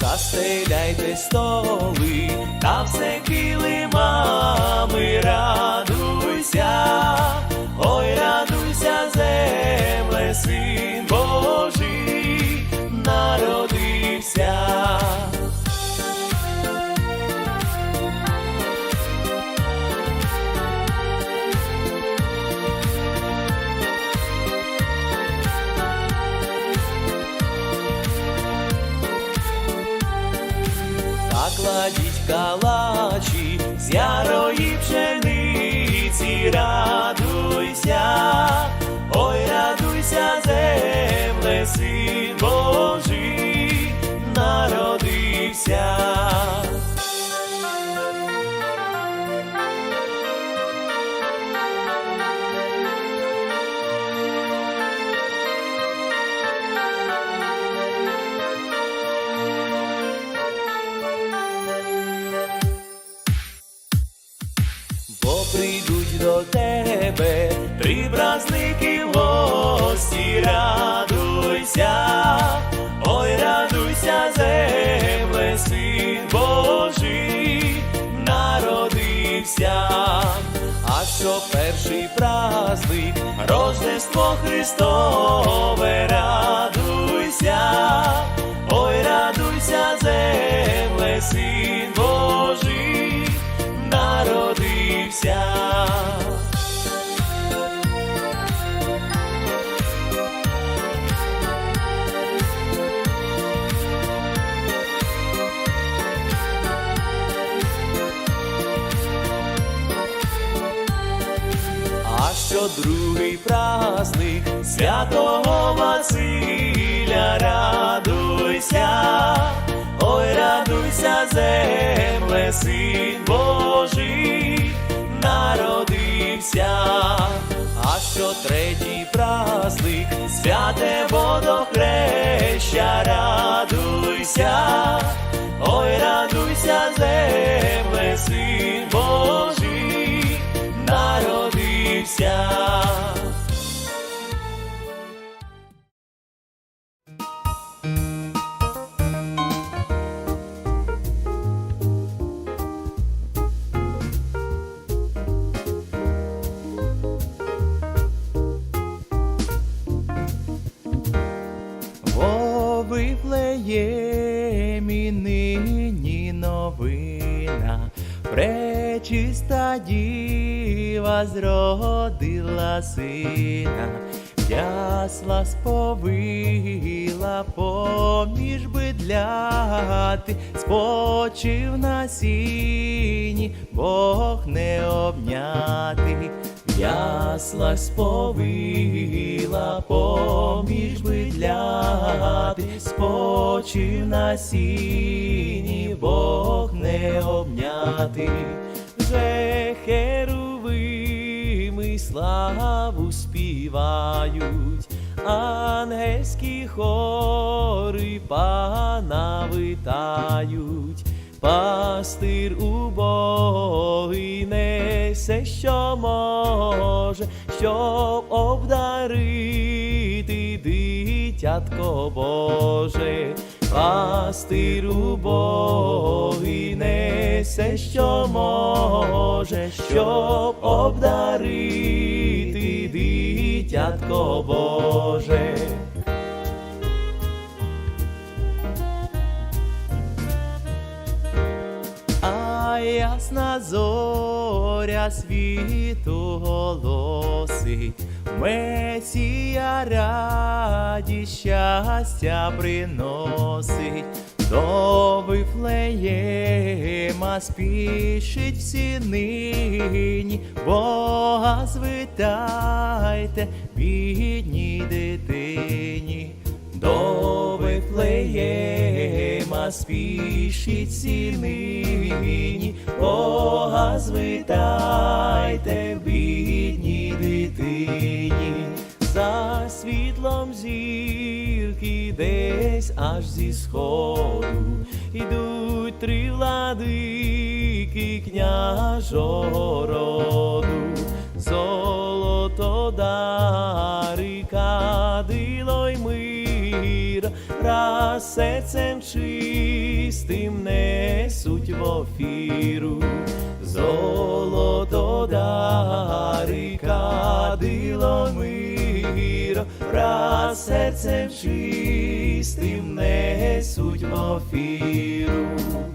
Застеляйте столи, та все килимами, радуйся, ой, радуйся, земле, син калачі з ярої пшениці, Бо прийдуть до тебе три праздники гості, радуйся, ой, радуйся, земле, син Божий, народився. А що перший праздник, Рождество Христове, радуйся, Другий праздник святого Василя, радуйся, ой, радуйся, земле, син Божий, народився. А що третій праздник? Святе водохреща, радуйся, ой, радуйся, земле, син Вифлеємі нині новина, пречиста діва зродила сина, ясла сповила поміж бидляти, спочив на сіні, Бог не обняти. Ясла сповила поміж бидляти, спочив на сіні, Бог не обняти, вже херувими славу співають, ангельські хори пана витають. Пастир убогий несе, що може, щоб обдарити дитятко Боже. Пастир убогий несе, що може, щоб обдарити дитятко Боже. Ясна зоря світу голосить, Месія раді щастя приносить, до Вифлеєма спішить всі нині, Бога звитайте, бідній дитині. до Вифлеєма спішіть всі нині, Бога звитайте в бідній дитині, за світлом зірки десь аж зі сходу ідуть три владики княжого роду, золото дари, кадило й мир, раз серцем чистим несуть в офіру, золото дари, кадило мир, раз серцем чистим несуть в офіру.